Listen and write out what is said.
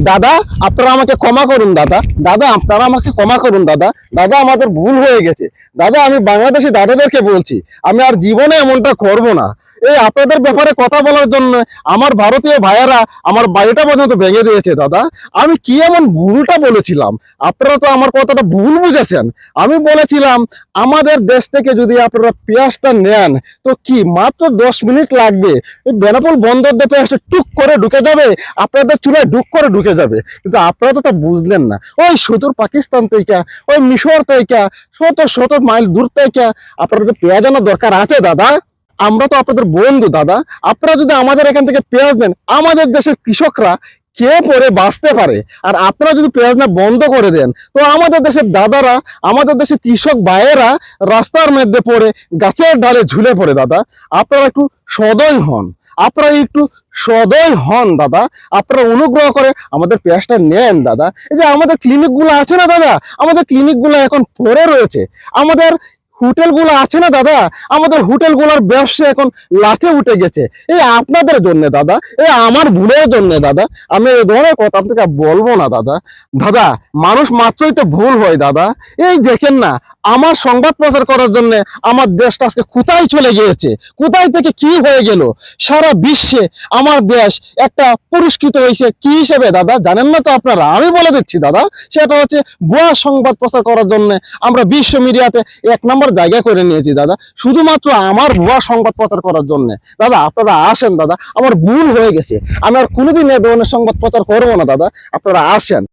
দাদা, আপনারা আমাকে ক্ষমা করুন, দাদা। দাদা, আপনারা আমাকে ক্ষমা করুন, দাদা। দাদা, আমাদের ভুল হয়ে গেছে। দাদা, আমি বাংলাদেশি দাদাদেরকে বলছি, আমি আর জীবনে এমনটা করব না। এই আপনাদের ব্যাপারে কথা বলার জন্য আমার ভারতীয় ভাইয়ারা আমার বাড়িটা পর্যন্ত ভেঙে দিয়েছে, দাদা। আমি কি এমন ভুলটা বলেছিলাম? আপনারা তো আমার কথাটা ভুল বুঝেছেন। আমি বলেছিলাম, আমাদের দেশ থেকে যদি আপনারা পেঁয়াজটা নেন, তো কি মাত্র দশ মিনিট লাগবে? এই বেনাপোল বন্দর দিয়ে পেঁয়াজটা টুক করে ঢুকে যাবে? আপনাদের চুলায় ঢুক করে ঢুকে যাবে। কিন্তু আপনারা তো তা বুঝলেন না। ওই সুদূর পাকিস্তান থেকে, ওই মিশর থেকে, শত শত মাইল দূর থেকে আপনাদের পেঁয়াজ আনার দরকার আছে দাদা। আমরা তো আপনাদের বন্ধু দাদা। আপনারা যদি আমাদের এখান থেকে পেঁয়াজ নেন, আমাদের দেশের কৃষকরা কে পরে বাঁচতে পারে? আর আপনারা যদি পেঁয়াজ না বন্ধ করে দেন, তো আমাদের দেশের দাদারা, আমাদের দেশের কৃষক ভাইয়েরা রাস্তার মধ্যে পড়ে, গাছের ডালে ঝুলে পড়ে, দাদা। আপনারা একটু সদয় হন। আপনারা একটু সদয় হন, দাদা। আপনারা অনুগ্রহ করে আমাদের পেঁয়াজটা নেন, দাদা। এই যে আমাদের ক্লিনিকগুলো আছে না, দাদা? আমাদের ক্লিনিকগুলো এখন পড়ে রয়েছে। আমাদের হোটেলগুলো আছে না দাদা? আমাদের হোটেলগুলোর ব্যবসা এখন লাঠে উঠে গেছে। এই আপনাদের জন্য দাদা, এই আমার ভুলের জন্য দাদা, আমি এই ধরনের কথা আপনাকে বলব না দাদা। দাদা, মানুষ মাত্রই তো ভুল হয় দাদা। এই দেখেন না, আমার সংবাদ প্রচার করার জন্য আমার দেশটা আজকে কোথায় চলে গিয়েছে? কোথায় থেকে কি হয়ে গেল? সারা বিশ্বে আমার দেশ একটা পুরস্কৃত হয়েছে কি হিসেবে দাদা? জানেন না তো আপনারা? আমি বলে দিচ্ছি দাদা, সেটা হচ্ছে ভুয়া সংবাদ প্রচার করার জন্য আমরা বিশ্ব মিডিয়াতে এক নম্বর জায়গা করে নিয়েছি, দাদা। শুধুমাত্র আমার ভুয়া সংবাদ প্রচার করার জন্য। দাদা, আপনারা আসেন, দাদা। আমার ভুল হয়ে গেছে। আমি আর কোনোদিন এ ধরনের সংবাদ প্রচার করব না, দাদা। আপনারা আসেন।